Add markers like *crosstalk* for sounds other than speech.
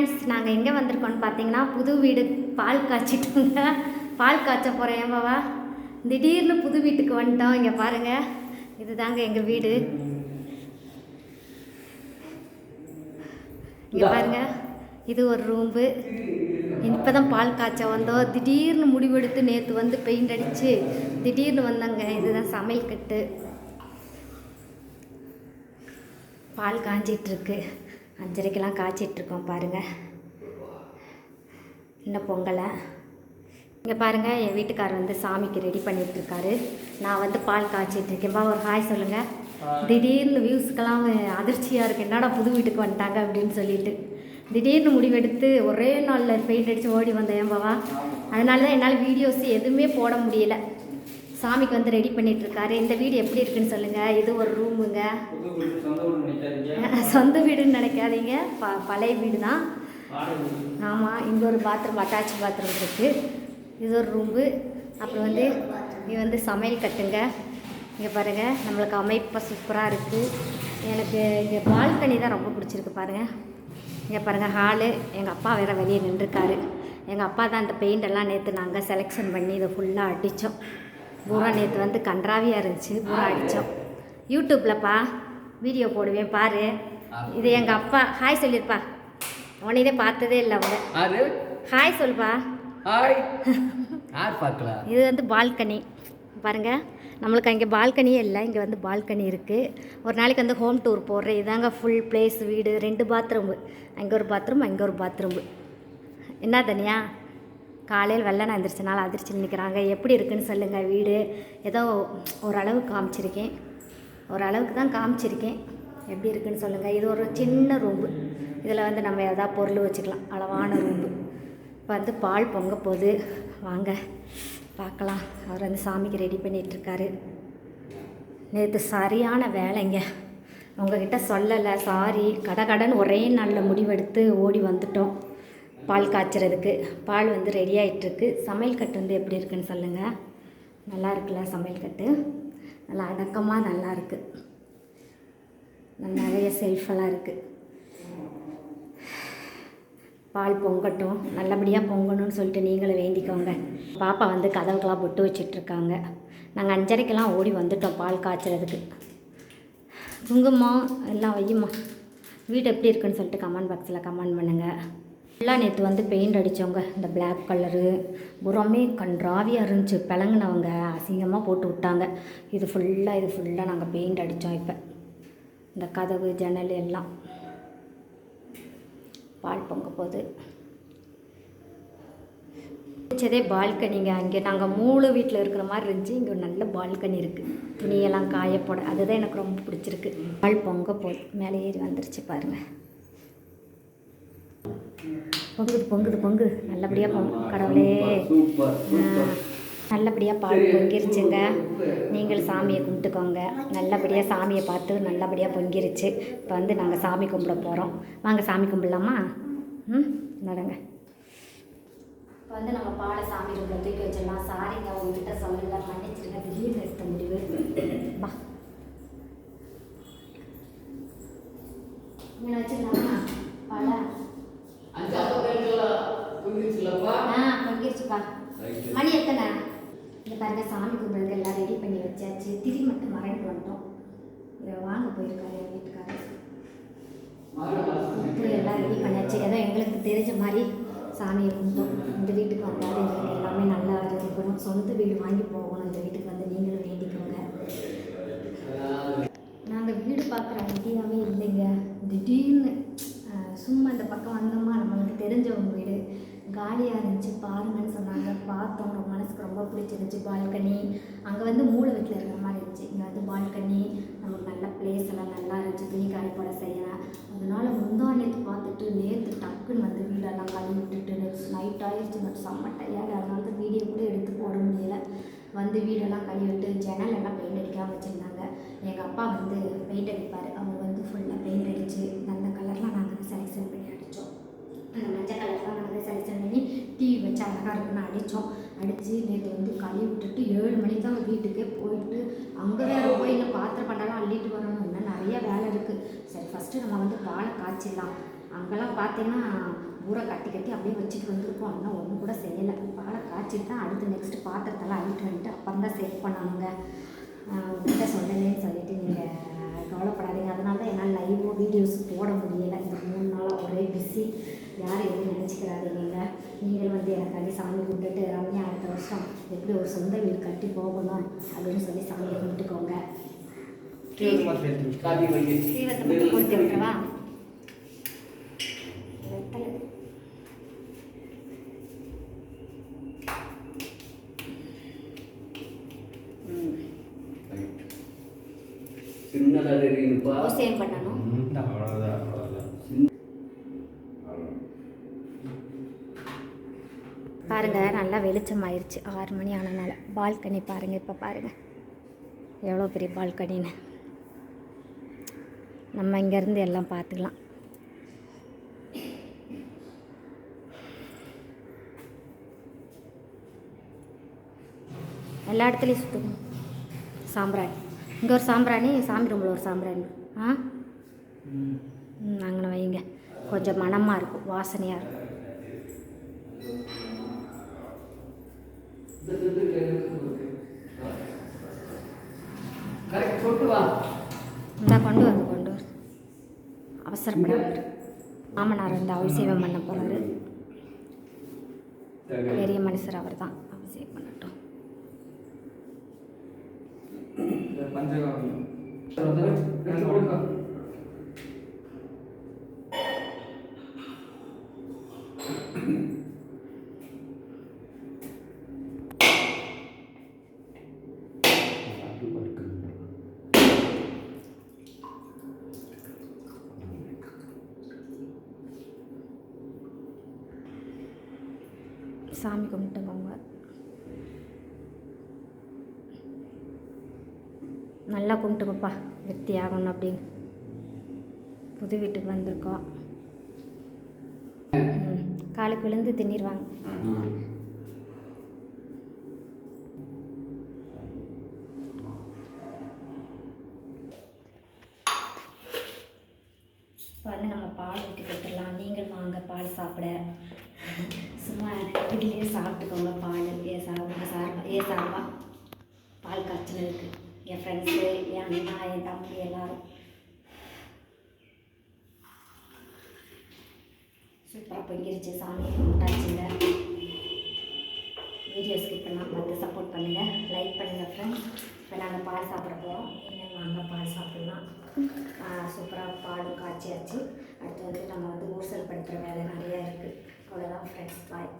Friends நாங்கள் எங்கே வந்திருக்கோம்னு பார்த்தீங்கன்னா புது வீடு பால் காய்ச்சிட்டோங்க. பால் காய்ச்ச போகிறேன் ஏமாவா திடீர்னு புது வீட்டுக்கு வந்துட்டோம். இங்கே பாருங்கள் இதுதாங்க எங்கள் வீடு. இங்கே பாருங்க. இது ஒரு ரூம்பு. இப்போ தான் பால் காய்ச்ச வந்தோம். திடீர்னு முடிவெடுத்து நேற்று வந்து பெயிண்ட் அடித்து திடீர்னு வந்தாங்க. இதுதான் சமையல் கட்டு. பால் காஞ்சிட்ருக்கு அஞ்சரைக்கெல்லாம் காய்ச்சிட்ருக்கோம் பாருங்கள் இன்னும் பொங்கலை. இங்கே பாருங்கள் என் வீட்டுக்காரர் வந்து சாமிக்கு ரெடி பண்ணிகிட்ருக்காரு நான் வந்து பால் காய்ச்சிட்ருக்கேன். பா ஒரு ஹாய் சொல்லுங்கள் திடீர்னு வியூஸ்க்கெல்லாம் அதிர்ச்சியாக இருக்குது என்னடா புது வீட்டுக்கு வந்துட்டாங்க அப்படின்னு சொல்லிட்டு. திடீர்னு முடிவெடுத்து ஒரே நாளில் பெயிண்ட் அடித்து ஓடி வந்தேன் ஏம்பாவா அதனால தான் என்னால் வீடியோஸ் எதுவுமே போட முடியல. சாமிக்கு வந்து ரெடி பண்ணிகிட்ருக்காரு இந்த வீடு எப்படி இருக்குன்னு சொல்லுங்கள் இது ஒரு ரூமுங்க *laughs* சொந்த வீடுன்னு நினைக்காதீங்க. ப பழைய வீடு தான் ஆமாம் இங்கே ஒரு பாத்ரூம் அட்டாச் பாத்ரூம் இருக்குது இது ஒரு ரூம்பு அப்புறம் வந்து இது வந்து சமையல் கட்டுங்க. இங்கே பாருங்கள் நம்மளுக்கு அமைப்பாக சூப்பராக இருக்குது எனக்கு இங்கே பால்கனி தான் ரொம்ப பிடிச்சிருக்கு பாருங்கள் இங்கே பாருங்கள் ஹாலு எங்கள் அப்பா வேறு வெளியே நின்றுருக்காரு. எங்கள் அப்பா தான் இந்த பெயிண்டெல்லாம் நேற்று நாங்கள் செலெக்ஷன் பண்ணி இதை ஃபுல்லாக அடித்தோம் பூரா நேற்று வந்து கன்றாவியாக இருந்துச்சு பூரா அடித்தோம் யூடியூப்லப்பா வீடியோ போடுவேன் பாரு. இது எங்கள் அப்பா ஹாய் சொல்லியிருப்பா உன்னையே பார்த்ததே இல்லை அவங்க. ஹாய் சொல்லுப்பா. ஹாய். *laughs* இது வந்து பால்கனி. பாருங்க நம்மளுக்கு அங்கே பால்கனியே இல்லை இங்கே வந்து பால்கனி இருக்குது ஒரு நாளைக்கு வந்து ஹோம் டூர் போடுறேன். இதாங்க ஃபுல் பிளேஸ் வீடு ரெண்டு பாத்ரூமு அங்கே ஒரு பாத்ரூம் அங்கே ஒரு பாத்ரூமு என்ன தனியா? காலையில் வெள்ளனை எந்திரிச்சனால அதிர்ச்சி நிற்கிறாங்க எப்படி இருக்குன்னு சொல்லுங்கள் வீடு. ஏதோ ஓரளவுக்கு காமிச்சிருக்கேன். ஓரளவுக்கு தான் காமிச்சிருக்கேன். எப்படி இருக்குன்னு சொல்லுங்கள் இது ஒரு சின்ன ரூம்பு. இதில் வந்து நம்ம எதாவது பொருள் வச்சுக்கலாம். அளவான ரூம்பு. இப்போ வந்து பால் பொங்க போகுது. வாங்க பார்க்கலாம். அவர் வந்து சாமிக்கு ரெடி பண்ணிகிட்ருக்காரு நேற்று சரியான வேலைங்க. உங்ககிட்ட சொல்லலை சாரி கடகடன் ஒரே நாளில் முடிவெடுத்து ஓடி வந்துட்டோம். பால் காய்ச்சறதுக்கு பால் வந்து ரெடி ஆகிட்டுருக்கு சமையல் கட்டு வந்து எப்படி இருக்குன்னு சொல்லுங்கள் நல்லா இருக்குல்ல சமையல் கட்டு? நல்லா அடக்கமாக நல்லா இருக்குது நிறைய செல்ஃபெல்லாம் இருக்குது பால் பொங்கட்டும் நல்லபடியாக பொங்கணும்னு சொல்லிட்டு நீங்களும் வேண்டிக்கோங்க. பாப்பா வந்து கதவுக்கெல்லாம் பொட்டு வச்சிட்ருக்காங்க நாங்கள் அஞ்சரைக்கெல்லாம் ஓடி வந்துட்டோம் பால் காய்ச்சறதுக்கு. குங்குமம் எல்லாம் வையுமா வீடு எப்படி இருக்குன்னு சொல்லிட்டு கமெண்ட் பாக்ஸில் கமெண்ட் பண்ணுங்கள் ஃபுல்லாக நேற்று வந்து பெயிண்ட் அடித்தவங்க இந்த பிளாக் கலரு புறமே கன்றாவியாக இருந்துச்சு. பிளங்குனவங்க அசிங்கமாக போட்டு விட்டாங்க. இது ஃபுல்லாக இது ஃபுல்லாக நாங்கள் பெயிண்ட் அடித்தோம் இப்போ. இந்த கதவு ஜன்னல் எல்லாம் பால் பொங்க போகுது. பிடிச்சதே பால்கனிங்க அங்கே நாங்கள் மூணு வீட்டில் இருக்கிற மாதிரி இருந்துச்சு. இங்கே ஒரு நல்ல பால்கனி இருக்குது துணியெல்லாம் காய போட அதுதான் எனக்கு ரொம்ப பிடிச்சிருக்கு. பால் பொங்க போகுது. மேலே ஏறி வந்துருச்சு பாருங்கள் பொங்குது பொங்குது பொங்குது. நல்லபடியாக பொங்கு கடவுளே. நல்லபடியாக பால் பொங்கிருச்சுங்க. நீங்கள் சாமியை கும்பிட்டுக்கோங்க. நல்லபடியாக சாமியை பார்த்து நல்லபடியாக பொங்கிருச்சு. இப்போ வந்து நாங்கள் சாமி கும்பிட போகிறோம் வாங்க சாமி கும்பிடலாமா? ம் நடங்க. இப்போ வந்து நம்ம பாலை சாமி ரூமில் தூக்கி வச்சிடலாம். சாரிங்க உங்ககிட்ட சொல்லல மன்னிச்சிருங்க திடீர்னு எடுத்த முடிவு. வா. இங்கே வச்சிடலாமா? பாலை ஆ பொங்கிருச்சுப்பா மணி எத்தனை? இந்த பாருங்க சாமி கும்பிட்றது எல்லாம் ரெடி பண்ணி வச்சாச்சு. திரி மட்டும் மறைந்து வந்துட்டோம். இதை வாங்க போயிருக்காரு என் வீட்டுக்காரர். எல்லாம் ரெடி பண்ணியாச்சு. ஏதோ எங்களுக்கு தெரிஞ்ச மாதிரி சாமியை கும்பிட்டோம். இந்த வீட்டுக்கு வந்தாலும் எங்களுக்கு எல்லாமே நல்லா இருக்கணும் சொந்த வீடு வாங்கி போகணும். இந்த வீட்டுக்கு வந்து நீங்களும் வேண்டிக்கோங்க. நாங்கள் வீடு பார்க்குற ஐடியாவே இல்லைங்க. திடீர்னு சும்மா இந்த பக்கம் வந்தோமா? நம்மளுக்கு தெரிஞ்சவங்க வீடு. காலியாக இருந்துச்சு. பார்த்தோம். ரொம்ப மனசுக்கு ரொம்ப பிடிச்சிருந்துச்சு. பால்கனி. அங்கே வந்து மூளை வீட்டில் இருக்கிற மாதிரி இருந்துச்சு. இங்கே வந்து பால்கனி நமக்கு நல்ல பிளேஸ் எல்லாம் நல்லா இருந்துச்சு. துணி காய போட செய்யலாம் அதனால முந்தா நேற்று பார்த்துட்டு நேற்று டக்குன்னு வந்து வீடெல்லாம் கழுவி விட்டுட்டு நெக்ஸ்ட் நைட் ஆயிடுச்சு. பட் செம்ம டயர்டு அதனால தான் வீடியோ கூட எடுத்து போட முடியல. வந்து வீடெல்லாம் கழுவிட்டு ஜன்னல் எல்லாம் பெயிண்ட் அடிக்காமல் வச்சுருந்தாங்க. எங்கள் அப்பா வந்து பெயிண்ட் அடிப்பார். அவங்க வந்து ஃபுல்லாக பெயிண்ட் அடித்து அந்த கலர்லாம் நாங்கள் செலெக்ஷன் பண்ணி அடித்தோம் அந்த மஞ்சள் கலர்லாம் நாங்கள் செலெக்ஷன் பண்ணி அடித்தோம் அடித்து நேற்று வந்து கழுவி விட்டுட்டு ஏழு மணிக்கு தான் வீட்டுக்கே போயிட்டு அங்கே வேறு போய் இன்னும் பாத்திரம் பண்ணலாம் அள்ளிட்டு வரணும் இன்னும் நிறைய வேலை இருக்குது சரி ஃபஸ்ட்டு நம்ம வந்து பாலை காய்ச்சிடலாம். அங்கெல்லாம் பார்த்தீங்கன்னா ஊரை கட்டி கட்டி அப்படியே வச்சுட்டு வந்திருக்கோம். ஆனால் ஒன்றும் கூட செய்யலை. பாலை காய்ச்சிட்டு தான் அடுத்து நெக்ஸ்ட்டு பாத்திரத்தெல்லாம் அள்ளிட்டு வந்துட்டு அப்புறம் தான் சேஃப் பண்ணணுங்க உங்கள்கிட்ட சொல்லலேன்னு சொல்லிட்டு நீங்கள் கவலைப்படாதீங்க. அதனால தான் என்னால் லைவோ வீடியோஸ் போட முடியலை. இந்த மூணு நாளாக ஒரே பிஸி யாரும் எதுவும் நினச்சிக்கிறாதீங்க. நீங்கள் வந்து எனக்காண்டி சாமி கும்பிட்டுட்டு ரம்யா அடுத்த வருஷம் எப்படி ஒரு சொந்த வீடு கட்டி போகணும் அப்படின்னு சொல்லி சாமியை கும்பிட்டுக்கோங்க. தீவத்தை மட்டும் கொடுத்து சின்னதாக இருக்குப்பா பண்ணணும் அவ்வளோதான் அவ்வளோதான் பாருங்க நல்லா வெளிச்சம் ஆயிடுச்சு ஆறு மணி ஆனனால. பால்கனி பாருங்க இப்போ பாருங்க. எவ்வளோ பெரிய பால்கனின்னு. நம்ம இங்கேருந்து எல்லாம் பார்த்துக்கலாம். எல்லா இடத்துலையும் சுற்றுக்கணும் சாம்பிராணி. இங்கே ஒரு சாம்பிராணி சாமி ரூமில் ஒரு சாம்பிராணி. ஆ? அங்கே வைங்க. கொஞ்சம் மனமாக இருக்கும் வாசனையாக இருக்கும். இந்தா கொண்டு வந்து கொண்டு வந்து அவசரப்படாமல் மாமனார் வந்து அபிஷேகம் பண்ண போகிறாரு பெரிய மனுஷர் அவர் தான் அபிஷேகம் பண்ணட்டும். சாமி கும்பிட்டுக்கோங்க நல்லா கும்பிட்டுக்கப்பா வெத்தி ஆகணும் அப்படின்னு. புது வீட்டுக்கு வந்திருக்கோம். காலுக்கு விழுந்து தின்னிடுவாங்க இப்போ வந்து நம்ம பால் ஊற்றி கொடுத்துடலாம் நீங்கள் வாங்க பால் சாப்பிட சும்மா இருக்கவங்க பால் ஏ சாப்பிடுங்க சார்பா ஏ பால் காய்ச்சல் இருக்குது என் ஃப்ரெண்ட்ஸு என் அண்ணா என் தம்பி எல்லோரும். சூப்பராக பொங்கிருச்சு சாமி கும்பிட்டாச்சுங்க. வீடியோ ஸ்கிப் பண்ணால் பார்த்து சப்போர்ட் பண்ணுங்கள் லைக் பண்ணுங்கள் ஃப்ரெண்ட்ஸ் இப்போ நாங்கள் பால் சாப்பிட போகிறோம் இன்னும் வாங்க பால் சாப்பிட்லாம். சூப்பராக பாலும் காய்ச்சியாச்சு. அடுத்து வந்து நம்ம வந்து ஊசல் படுத்துகிற வேலை நிறையா இருக்குது அவ்வளோதான் ஃப்ரெண்ட்ஸ் பாய்